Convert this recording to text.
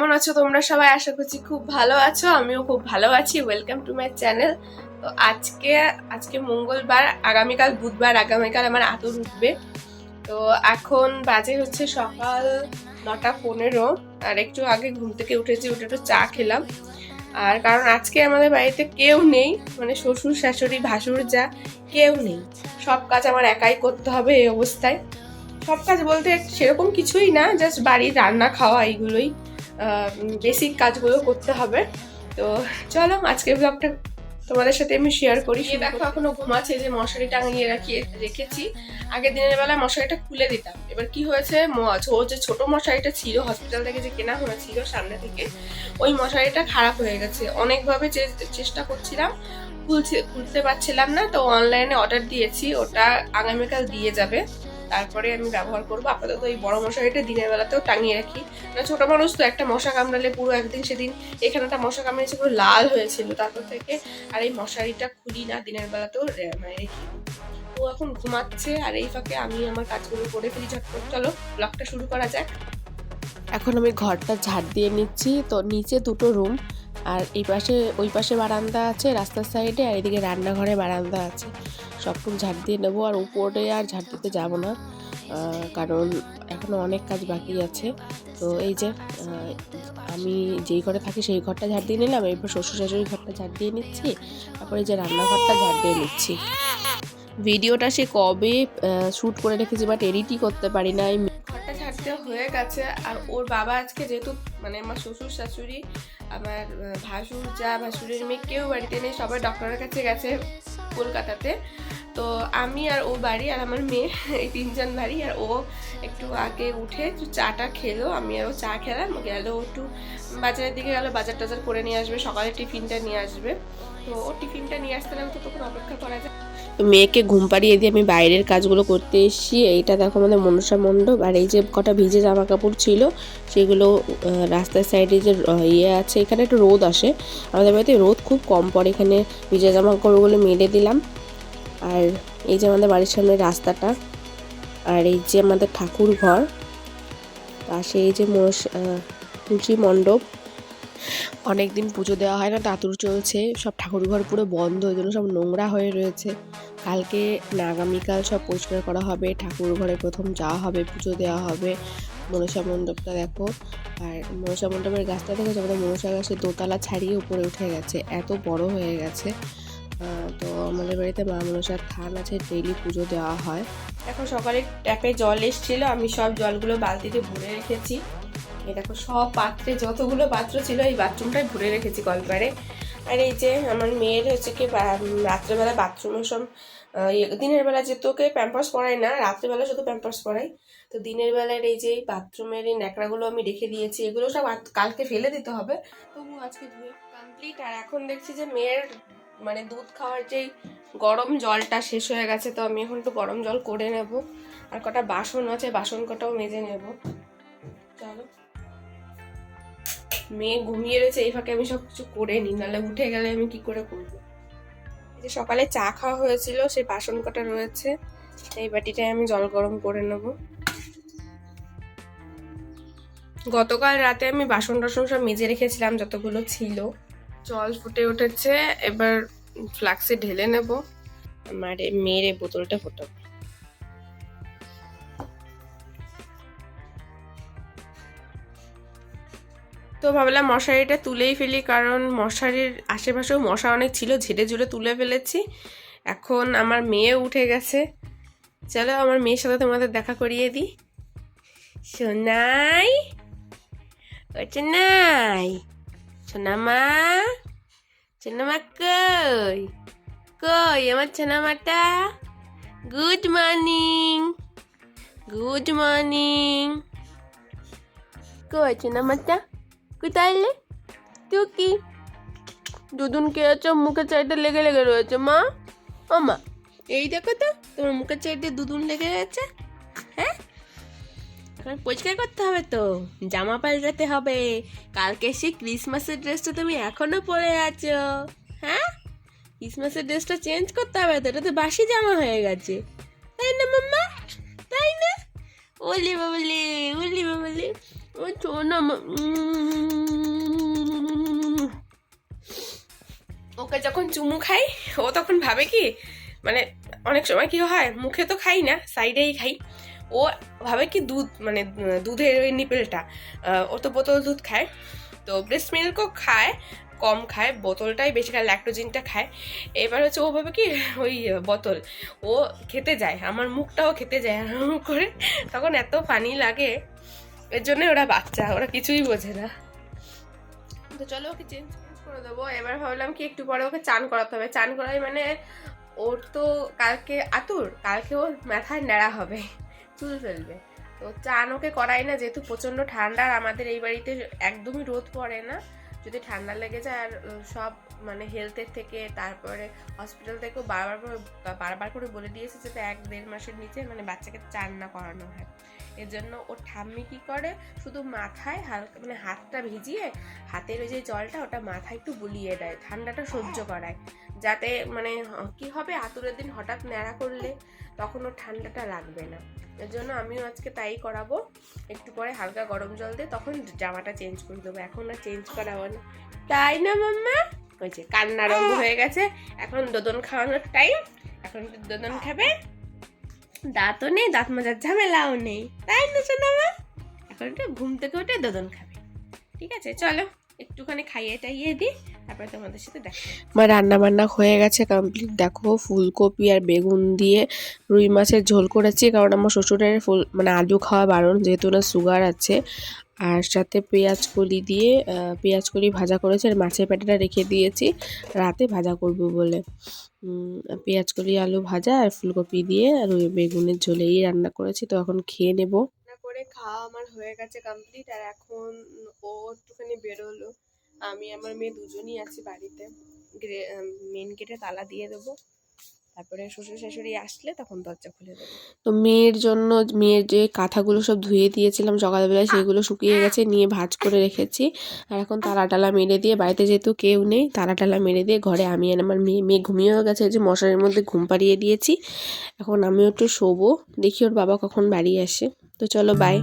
কেমন আছো তোমরা সবাই? আশা করছি খুব ভালো আছো। আমিও খুব ভালো আছি। ওয়েলকাম টু মাই চ্যানেল তো আজকে আজকে মঙ্গলবার, আগামীকাল বুধবার, আগামীকাল আমার আদর উঠবে। তো এখন বাজে হচ্ছে সকাল নটা পনেরো। আর একটু আগে ঘুম থেকে উঠেছি, উঠে একটু চা খেলাম। আর কারণ আজকে আমাদের বাড়িতে কেউ নেই। মানে শ্বশুর, শাশুড়ি, ভাসুর যা, কেউ নেই। সব কাজ আমার একাই করতে হবে এই অবস্থায়। সব কাজ বলতে সেরকম কিছুই না জাস্ট বাড়ির রান্না খাওয়া এইগুলোই। বেসিক কাজগুলো করতে হবে। তো চলো আজকের ব্লগটা তোমাদের সাথে আমি শেয়ার করি সে দেখো এখনও ঘুমাচ্ছে যে মশারি টাঙিয়ে রাখি রেখেছি। আগের দিনের বেলায় মশারিটা খুলে দিতাম। এবার কি হয়েছে? ও যে ছোট মশারিটা ছিল হসপিটাল থেকে যে কেনা হয়েছিল সামনে থেকে ওই মশারিটা খারাপ হয়ে গেছে। অনেকভাবে চেষ্টা করছিলাম খুলছে খুলতে পারছিলাম না তো অনলাইনে অর্ডার দিয়েছি ওটা আগামীকাল দিয়ে যাবে। তারপরে আমি ব্যবহার করব। আপাতত এই বড় মশারিটা দিনের বেলাতেও টাঙিয়ে রাখি। না ছোট মানুষ তো একটা মশা কামড়ালে পুরো একদিন সেদিন এখানেটা মশা কামড়েছে, পুরো লাল হয়েছিল তারপর থেকে। আর এই মশারিটা খুলি না, দিনের বেলাতেও মানে রেখি ও এখন ঘুমাচ্ছে, আর এই ফাঁকে আমি আমার কাজগুলো করে ফেলি ঝটপট। চলো ব্লগটা শুরু করা যাক। এখন আমি ঘরটা ঝাড় দিয়ে নিচ্ছি। তো নিচে দুটো রুম আর এই পাশে, ওই পাশে বারান্দা আছে রাস্তার সাইডে আর এদিকে রান্নাঘরে বারান্দা আছে। সবটুকু ঝাড় দিয়ে নেব আর উপরে আর ঝাড় দিতে যাব না কারণ এখনও অনেক কাজ বাকি আছে। তো এই যে আমি যেই ঘরে থাকি সেই ঘরটা ঝাড় দিয়ে নিলাম, এরপর শ্বশুর শাশুড়ির ঘরটা ঝাড় দিয়ে নিচ্ছি, তারপরে যে রান্নাঘরটা ঝাড় দিয়ে নিচ্ছি। ভিডিওটা সে কবে শ্যুট করে রেখেছি, বাট এডিটই করতে পারি না এই ঘরটা ঝাড়তে হয়ে গেছে, আর ওর বাবা আজকে যেহেতু মানে আমার শ্বশুর শাশুড়ি আমার ভাসুর যা ভাসুরের মেয়ে, কেউ বাড়িতে নেই, সবাই ডক্টরের কাছে গেছে কলকাতাতে। তো আমি আর ও বাড়ি আর আমার মেয়ে, এই তিনজন বাড়ি, আর ও একটু আগে উঠে একটু চাটা খেলো, আমি আর ও চা খেলাম, গেল একটু বাজারের দিকে গেলো, বাজার টাজার করে নিয়ে আসবে, সকালে টিফিনটা নিয়ে আসবে। তো ও টিফিনটা নিয়ে আসতে তো তখন অপেক্ষা করা যায়। মেয়েকে ঘুম পাড়িয়ে দিয়ে আমি বাইরের কাজগুলো করতে এসেছি। এইটা দেখো আমাদের মনসা মণ্ডপ। আর এই যে কটা ভিজে জামা কাপড় ছিল, সেগুলো রাস্তার সাইডে যে ইয়ে আছে, এখানে একটু রোদ আসে। আমাদের বাড়িতে রোদ খুব কম পড়ে, এখানে ভিজে জামা কাপড়গুলো মেলে দিলাম। আর এই যে আমাদের বাড়ির সামনে রাস্তাটা, আর এই যে আমাদের ঠাকুর ঘর, পাশে এই যে তুলসী মণ্ডপ। অনেক দিন পুজো দেওয়া হয় না তাঁতুর চলছে, সব ঠাকুর ঘর পুরো বন্ধ ওই জন্য সব নোংরা হয়ে রয়েছে। কালকে না, আগামীকাল সব পরিষ্কার করা হবে, ঠাকুর ঘরে প্রথম যাওয়া হবে, পুজো দেওয়া হবে, মনসা মণ্ডপটা দেখো। আর মনসা মণ্ডপের গাছটা দেখো আমাদের মনসা গাছের দোতলা ছাড়িয়ে উপরে উঠে গেছে, এত বড় হয়ে গেছে। তো আমাদের বাড়িতে মা মনসার থান আছে, ডেইলি পুজো দেওয়া হয়। এখন সকালে ট্যাপে জল এসেছিল, আমি সব জলগুলো বালতিতে ভরে রেখেছি। এই দেখো, সব পাত্রে যতগুলো পাত্র ছিল এই বাথরুমটাই ভরে রেখেছি কলপারে আর এই যে আমার মেয়ের হচ্ছে কি রাত্রেবেলা বাথরুমে সব ইয়ে- দিনের বেলা যে তোকে প্যাম্পার্স পরাই না, রাত্রেবেলা শুধু প্যাম্পার্স পরাই। তো দিনের বেলার এই যে বাথরুমের এই ন্যাকড়াগুলো আমি রেখে দিয়েছি, এগুলো সব কালকে ফেলে দিতে হবে। তবু আজকে ধুয়ে কমপ্লিট আর এখন দেখছি যে মেয়ের মানে দুধ খাওয়ার যেই গরম জলটা শেষ হয়ে গেছে, তো আমি এখন একটু গরম জল করে নেব। আর কটা বাসন আছে, বাসন কটাও মেজে নেব। চলো। মেয়ে ঘুমিয়ে রয়েছে, এই ফাঁকে আমি সব কিছু করে নিই, নাহলে উঠে গেলে আমি কি করে করব? যে সকালে চা খাওয়া হয়েছিল, সেই বাসন কটা রয়েছে, এই বাটিটায় আমি জল গরম করে নেব। গতকাল রাতে আমি বাসন টাসন সব মেজে রেখেছিলাম, যতগুলো ছিল। জল ফুটে উঠেছে, এবার ফ্লাক্সে ঢেলে নেব। আমার মেয়ের বোতলটা ফোটাবো। তো ভাবলাম মশারিটা তুলেই ফেলি, কারণ মশারির আশেপাশেও মশা অনেক ছিল, ঝেড়ে ঝুড়ে তুলে ফেলেছি। এখন আমার মেয়ে উঠে গেছে। চলো আমার মেয়ের সাথে তোমাদের দেখা করিয়ে দিই। সোনাই, ও সোনাই সোনামা সোনামা কই? কই আমার সোনামাটা গুড মর্নিং গুড মর্নিং। কই সোনামাটা এলে তুই কি? দুদিন কে আছে? মুখে চাইতে লেগে লেগে রয়েছে, মা। ও, মা। এই দেখো তো তোমার মুখের চাইতে দুদুন লেগে গেছে। হ্যাঁ? পরিষ্কার করতে হবে তো। জামা পাল্টাতে হবে। কালকে সেই ক্রিসমাসের ড্রেসটা তুমি এখনও পরে আছো। হ্যাঁ? ক্রিসমাসের ড্রেসটা চেঞ্জ করতে হবে তো, এটা তো বাসি জামা হয়ে গেছে। তাই না, মাম্মা? তাই না? ওলি বাবলি ওলি বাবলি। ওই সোনা ওকে যখন চুমু খাই, ও তখন ভাবে কি মানে অনেক সময় কি হয়, মুখে তো খাই না, সাইডেই খাই। ও ভাবে কি দুধ মানে দুধের ওই নিপেলটা ও তো বোতল দুধ খায়। তো ব্রেস্ট মিল্কও খায়, কম খায়, বোতলটাই বেশি খায় ল্যাক্টোজিনটা খায়। এবার হচ্ছে ও ভাবে কি, ওই বোতল, ও খেতে যায়, আমার মুখটাও খেতে যায়। করে, তখন এত পানি লাগে। এর জন্য ওরা বাচ্চা, ওরা কিছুই বোঝে না। তো চলো ওকে চেঞ্জ করে দেবো। এবার ভাবলাম কি একটু পরে ওকে চান করাতে হবে। চান করাই মানে ওর তো কালকে আতুর, কালকে ওর মাথায় নেড়া হবে, চুল ফেলবে। তো চান ওকে করাই না, যেহেতু প্রচণ্ড ঠান্ডা আর আমাদের এই বাড়িতে একদমই রোদ পড়ে না। যদি ঠান্ডা লেগে যায় আর সব মানে হেলথের থেকে তারপরে হসপিটাল থেকেও বারবার করে বারবার করে বলে দিয়েছে যাতে এক দেড় মাসের নিচে মানে বাচ্চাকে চান না করানো হয়। এর জন্য ওর ঠাম্মি কি করে? শুধু মাথায় হালকা মানে হাতটা ভিজিয়ে হাতের ওই যে জলটা ওটা মাথায় একটু বুলিয়ে দেয়, ঠান্ডাটা সহ্য করায়। যাতে মানে কি হবে? আতুরের দিন হঠাৎ ন্যাড়া করলে তখন ওর ঠান্ডাটা লাগবে না। এর জন্য আমিও আজকে তাই করাবো। একটু পরে হালকা গরম জল দিয়ে তখন জামাটা চেঞ্জ করে দেবো। এখন আর চেঞ্জ করাবো না। তাই না মাম্মা? হয়েছে। কান্না রঙ হয়ে গেছে। এখন দোদন খাওয়ানোর টাইম এখন একটু দোদন খাবে। দাঁতও নেই দাঁত মাজার ঝামেলাও নেই। তাই না সোনামা? এখন একটু ঘুম থেকে উঠে দোদন খাবে। ঠিক আছে চলো একটুখানি খাইয়ে টাইয়ে দিই। তারপরে তোমাদের সাথে দেখা আমার রান্না বান্না হয়ে গেছে কমপ্লিট দেখো ফুলকপি আর বেগুন দিয়ে রুই মাছের ঝোল করেছি কারণ আমার শ্বশুরের ফুল মানে আলু খাওয়া বারণ যেহেতু না সুগার আছে। আর সাথে পেঁয়াজ কলি দিয়ে পেঁয়াজ কলি ভাজা করেছে আর মাছের প্যাটাটা রেখে দিয়েছি। রাতে ভাজা করব বলে। পেঁয়াজ কলি আলু ভাজা আর ফুলকপি দিয়ে আর ওই বেগুনের ঝোলে এই রান্না করেছি তো এখন খেয়ে নেব। করে খাওয়া আমার হয়ে গেছে কমপ্লিট আর এখন ও একটুখানি বেরোলো। আমি আমার মেয়ে দুজনই আছি বাড়িতে। মেন গেটে তালা দিয়ে দেবো। তারপরে শ্বশুর শাশুড়ি আসলে তখন দরজা খুলে দেবো। তো মেয়ের জন্য মেয়ের যে কাঁথাগুলো সব ধুয়ে দিয়েছিলাম সকালবেলায়, সেগুলো শুকিয়ে গেছে, নিয়ে ভাঁজ করে রেখেছি। আর এখন তালা টালা মেরে দিয়ে, বাড়িতে যেহেতু কেউ নেই তালা টালা মেরে দিয়ে ঘরে আমি আর আমার মেয়ে মেয়ে ঘুমিয়েও গেছে যে মশারির মধ্যে ঘুম পাড়িয়ে দিয়েছি। এখন আমিও একটু শোবো, দেখি ওর বাবা কখন বাড়ি আসে। তো চলো বাই